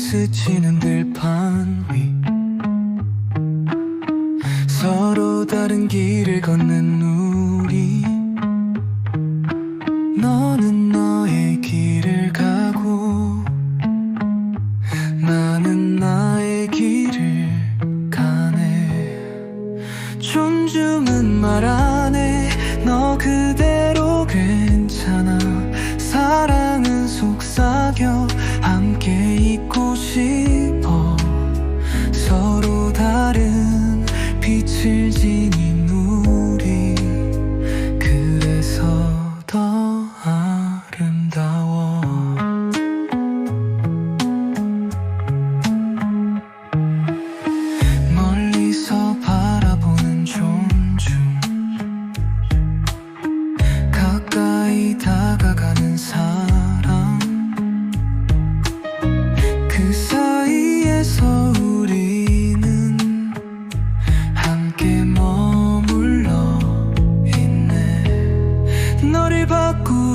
스치는 들판 위. 서로 다른 길을 걷는 우리. 너는 너의 길을 가고 나는 나의 길을 가네. 존중은 말 안 해 너 그대로 괜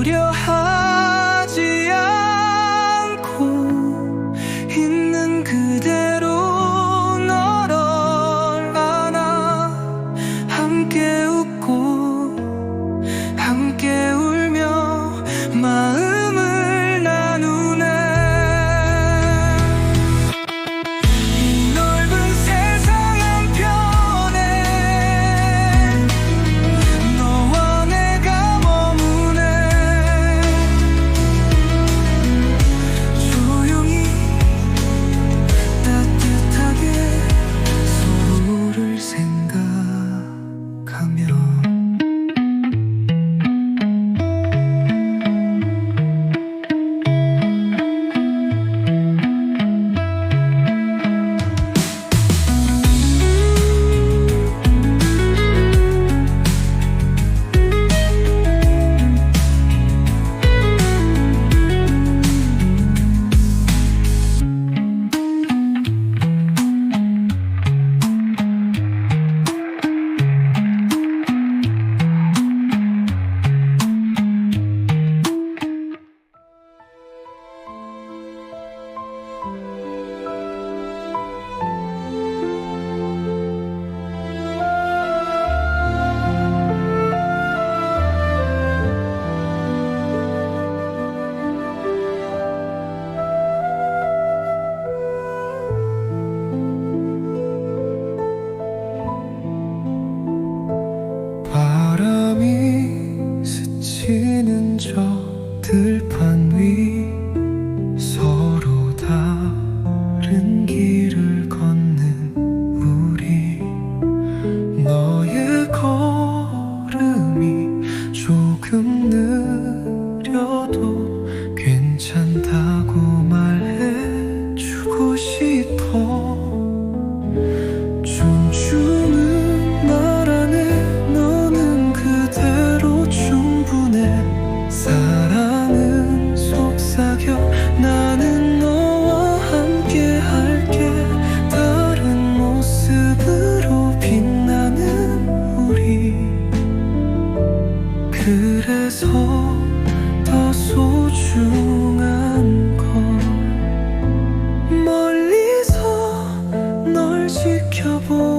your heart. 不。